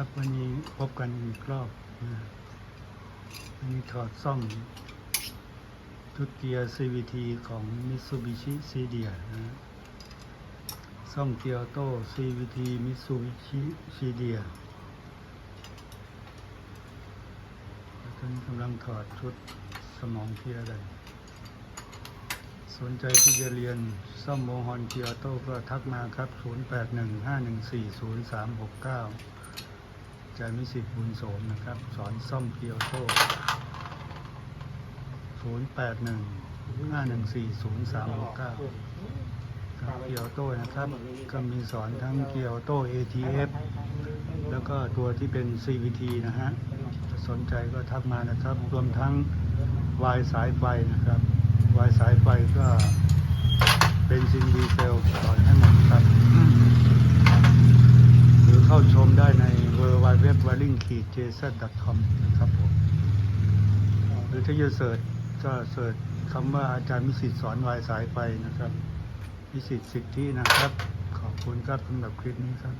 ครับวันนี้พบกันอีกรอบนะวันนี้ถอดซ่อมทุกเกียร์ CVT ของ Mitsubishi c d i a นะฮะซ่อมเกียร์โต้ CVT Mitsubishi c d i a แล้วตอนนี้กำลังถอดชุดสมองเกียร์เลยสนใจที่จะเรียนซ่อมโมฮอนเกียร์โต้ก็ทักมาครับ 0815140369 ใจมิสิทธิ์บุญโสมนะครับ สอนซ่อมเกียร์ออโต้0815140369ครับเกียร์ออโต้นะครับ ก็มีสอนทั้งเกียร์ออโต้ ATF แล้วก็ตัวที่เป็น CVT นะฮะสนใจก็ทักมานะครับ รวมทั้งวายสายไฟนะครับวายสายไฟก็เป็นซินดีเซลสอนให้หมดครับ หรือเข้าชมได้ใน w w w w a r i n g j z c o m นะครับผมหรือถ้าจะเสิร์ชก็เสิร์ชคำว่าอาจารย์มิสิตสอนวายสายไปนะครับมิสิตสิทธินะครับ ขอบคุณครับสำหรับคลิปนี้ครับ